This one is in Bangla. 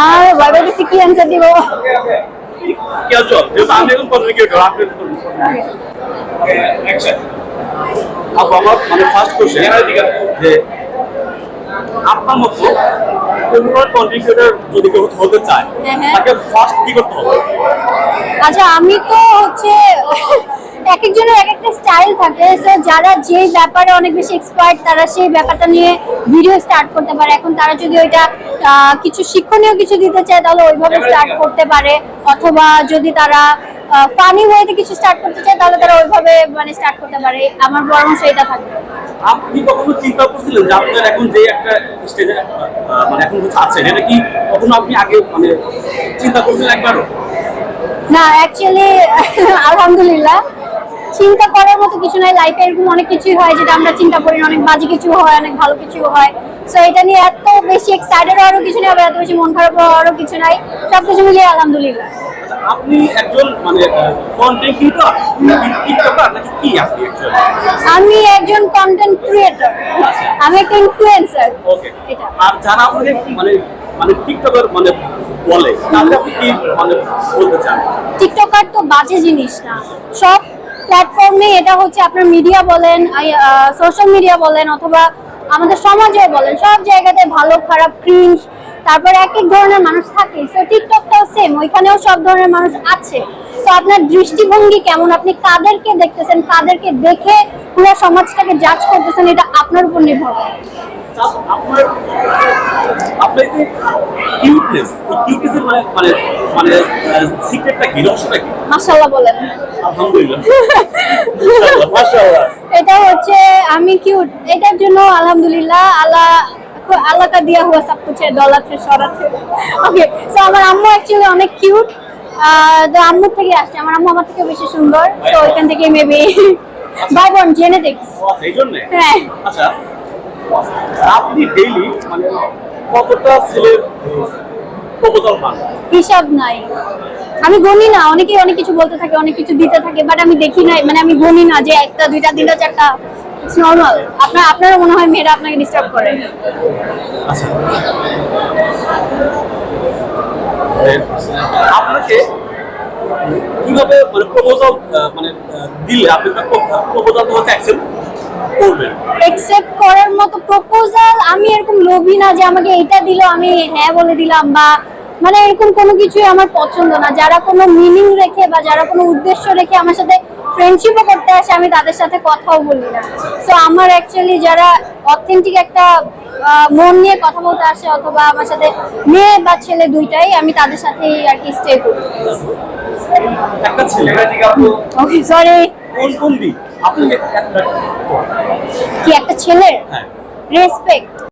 আর বেশি কি অ্যান্সার দিব? আমার মানে ফার্স্ট কোশ্চেন যে আপনার মতো কোনো কন্টেন্ট যদি কেউ হতে চায় হ্যাঁ, হ্যাঁ। তাকে ফার্স্ট কি করতে হবে? আচ্ছা আমি তো হচ্ছে এক একজনের এক একটা স্টাইল থাকে। সো যারা যে ব্যাপারে অনেক বেশি এক্সপার্ট তারা সেই ব্যাপারটা নিয়ে ভিডিও স্টার্ট করতে পারে। এখন তারা যদি ওইটা কিছু শিক্ষণীয় কিছু দিতে চায় তাহলে ওইভাবে স্টার্ট করতে পারে। অথবা যদি তারা ফানি ওয়েতে কিছু স্টার্ট করতে চায় তাহলে তারা ওইভাবে মানে স্টার্ট করতে পারে। আমার পরামর্শ এটা থাকবে আপনি কখনো চিন্তা করছিলেন যে আপনার এখন যে একটা স্টেজে মানে এখন হচ্ছে আছেন এটা কি কখনো আপনি আগে মানে চিন্তা করছিলেন একবারও? না অ্যাকচুয়ালি আলহামদুলিল্লাহ। চিন্তা করার মতো কিছু নাই লাইফে এরকম অনেক কিছুই হয় যেটা আমরা চিন্তা করি অনেক বাজে কিছু হয় অনেক ভালো কিছু হয়। সো এটা নিয়ে এত বেশি এক্সাইটেড হওয়ারও কিছু নেই আবার এত বেশি মন খারাপ হওয়ারও কিছু নাই। সব কিছু মিলিয়ে আলহামদুলিল্লাহ। আচ্ছা, আপনি একজন মানে কন্টেন্ট ক্রিয়েটর টিকটকার নাকি কি আপনি আমি একজন কন্টেন্ট ক্রিয়েটর আমি একটা ইনফ্লুয়েন্সার ওকে আর যারা মানে মানে টিকটকার মানে বলে তাহলে আপনি কি মানে বলতে চান? টিকটকার তো বাজে জিনিস না। সব প্ল্যাটফর্মে এটা হচ্ছে আপনার মিডিয়া বলেন সোশ্যাল মিডিয়া বলেন অথবা আমাদের সমাজে বলেন, সব জায়গাতে ভালো, খারাপ ক্রিঞ্জ তারপরে এক এক ধরনের মানুষ থাকে। সো টিকটকটাও সেম ওইখানেও সব ধরনের মানুষ আছে। তো আপনার দৃষ্টিভঙ্গি কেমন? আপনি কাদেরকে দেখতেছেন? কাদেরকে দেখে পুরো সমাজটাকে জাজ করতেছেন? এটা আপনার উপর নির্ভর এটা হচ্ছে আমি কিউট এটার জন্য আলহামদুলিল্লাহ আল্লাহ আল্লাহটা দিয়া হুয়া সব কিছু ডলার সরাতে ওকে সো আমার আম্মু অ্যাকচুয়ালি অনেক কিউট তো আম্মুর থেকে আসছে আমার আম্মু আমার থেকে বেশি সুন্দর তো এখান থেকে মেবি বাই বোন জেনেটিক্স এই জন্য? হ্যাঁ। আচ্ছা আপনি ডেইলি মানে কতটা ছেলের প্রপোজাল পান? হিসাব নাই। আমি গণি না অনেকেই অনেক কিছু বলতে থাকে অনেক কিছু দিতে থাকে বাট আমি দেখি নাই মানে আমি গণি না যে একটা দুইটা তিনটা চারটা। নর্মাল আপনার আপনারও মনে হয় মেয়েরা আপনাকে ডিস্টার্ব করে? আচ্ছা। আপনাকে কীভাবে মানে প্রপোজাল মানে দিলে? আপনি প্রপোজাল হচ্ছে অ্যাকসেপ্ট করবেন? একসেপ্ট করার মতো প্রপোজাল আমি এরকম লোভী না যে আমাকে এটা দিল আমি হ্যাঁ বলে দিলাম বা মানে এরকম কোনো কিছুই আমার পছন্দ না। যারা কোনো মিনিং রেখে বা যারা কোনো উদ্দেশ্য রেখে আমার সাথে ফ্রেন্ডশিপও করতে আসে আমি তাদের সাথে কথাও বলি না। সো আমার অ্যাকচুয়ালি যারা অথেন্টিক একটা মন নিয়ে কথা বলতে আসে অথবা আমার সাথে মেয়ে বা ছেলে দুইটাই আমি তাদের সাথেই আর কি স্টে করি। একটা ছেলে সরি কোন কোন দিক? আপনি একটা কি একটা ছেলের? হ্যাঁ। রেসপেক্ট